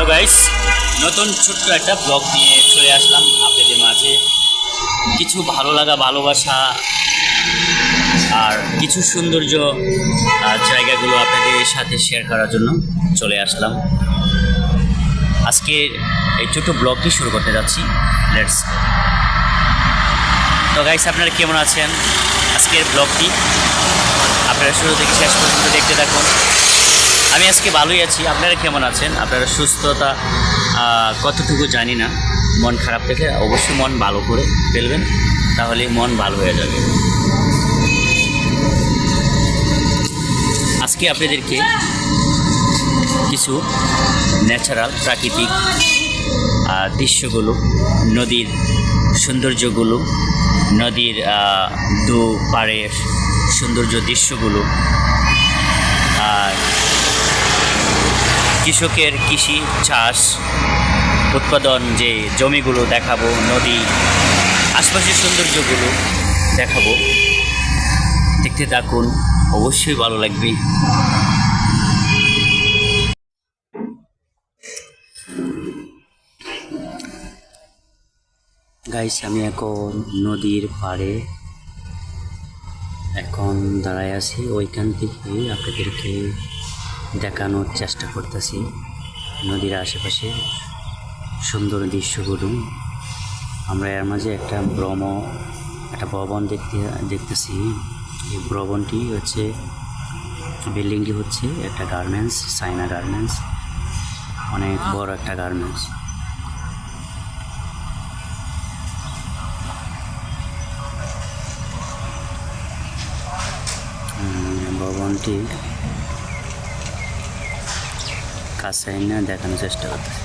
Hello guys, নতুন ছোট্ট একটা ব্লগ নিয়ে চলে আসলাম আপনাদের মাঝে। কিছু ভালো লাগা, ভালোবাসা আর কিছু সৌন্দর্য জায়গাগুলো আপনাদের সাথে শেয়ার করার জন্য চলে আসলাম। আজকে এই ছোট ব্লগটি শুরু করতে যাচ্ছি। লেটস তো গাইস, আপনারা কেমন আছেন? আজকের ব্লগটি আপনারা শুরু থেকে শেষ পর্যন্ত দেখতে থাকুন। আমি আজকে ভালোই আছি। আপনারা কেমন আছেন? আপনারা সুস্থতা কতটুকু জানি না। মন খারাপ থেকে অবশ্যই মন ভালো করে ফেলবেন তাহলে মন ভালো হয়ে যাবে। আজকে আপনাদেরকে কিছু ন্যাচারাল প্রাকৃতিক দৃশ্যগুলো, নদীর সৌন্দর্যগুলো, নদীর দু পাড়ের সৌন্দর্য দৃশ্যগুলো, আর কৃষকের কৃষি চাষ, উৎপাদন যে জমিগুলো দেখাবো, নদী, আশপাশের সৌন্দর্যগুলো দেখাবো। দেখতে থাকুন, অবশ্যই ভালো লাগবে। গাইস আমি এখন নদীর পাড়ে এখন দাঁড়ায় আছি। ওইখান থেকে আপনাদেরকে দেখানোর চেষ্টা করতেছি। নদীর আশেপাশে সুন্দর দৃশ্যগুলো। আমরা এর মাঝে একটা ভ্রম, একটা ভবন দেখতে, দেখতেছি। এই ভবনটি হচ্ছে, বিল্ডিংটি হচ্ছে একটা গার্মেন্টস চাইনা গার্মেন্টস। অনেক বড় একটা গার্মেন্টস। ভবনটি কাছে না দেখানোর চেষ্টা করতেছি।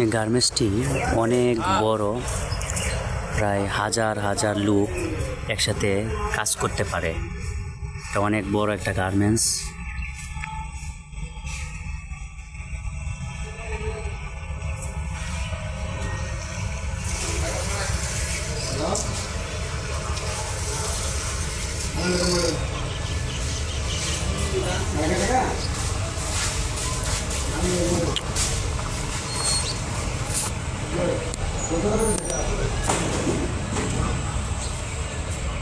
এই গার্মেন্টসটি অনেক বড়। প্রায় হাজার হাজার লোক একসাথে কাজ করতে পারে। এটা অনেক বড় একটা গার্মেন্টস। Tak butuh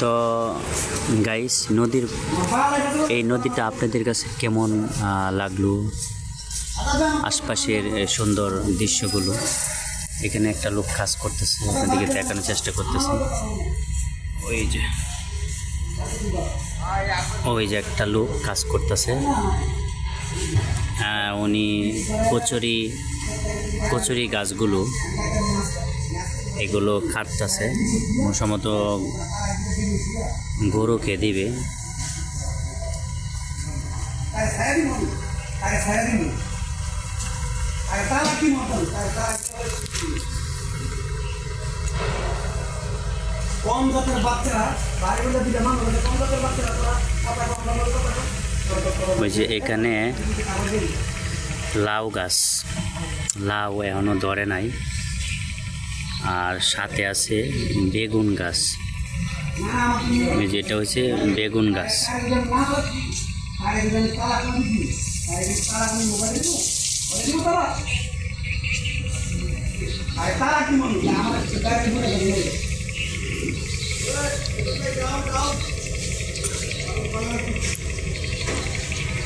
তো গাইস নদীর এই নদীটা আপনাদের কাছে কেমন লাগল? আশপাশের সুন্দর দৃশ্যগুলো। এখানে একটা লোক কাজ করতেছে, আপনাদেরকে দেখানোর চেষ্টা করতেছে। ওই যে ওই যে একটা লোক কাজ করতেছে। উনি কচুরি কচুরি গাছগুলো, এগুলো কাটতেছে সম্ভবত গরুকে দিবে। কম জাতের বাচ্চারা বাইরে দিলে মানুষ কম জাতের বাচ্চারা ওই যে এখানে লাউ গাছ। লাউ এখনও ধরে নাই। আর সাথে আছে বেগুন গাছ। ওই যে এটা হচ্ছে বেগুন গাছ।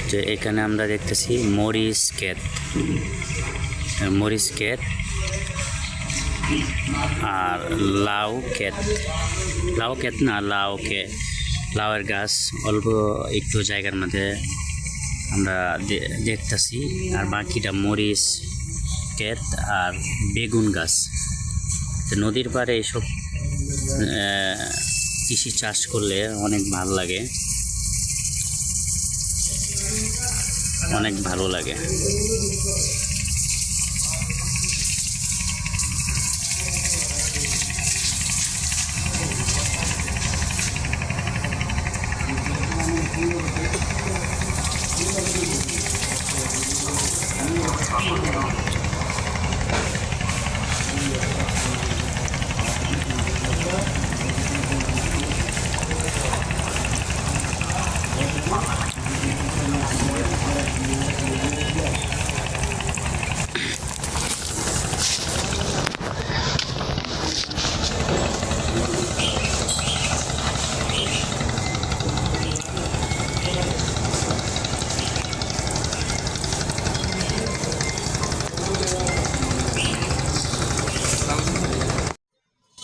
যে এখানে আমরা দেখতেছি মরিচ ক্ষেত মরিচ ক্ষেত আর লাউ ক্ষেত লাউ ক্ষেত না লাউ ক্ষেত লাউয়ের গাছ অল্প একটু জায়গার মধ্যে আমরা দেখতাছি। আর বাকিটা মরিচ ক্ষেত আর বেগুন গাছ। তো নদীর পাড়ে এইসব আহ, কৃষি চাষ করলে অনেক ভালো লাগে। অনেক ভালো লাগে।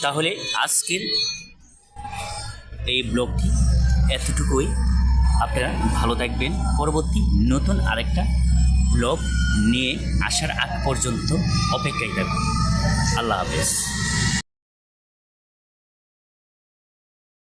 তাহলে আজকের এই ব্লগটি এতটুকুই। আপনারা ভালো থাকবেন। পরবর্তী নতুন আরেকটা ব্লগ নিয়ে আসার আগ পর্যন্ত অপেক্ষায় থাকুন। আল্লাহ হাফেজ।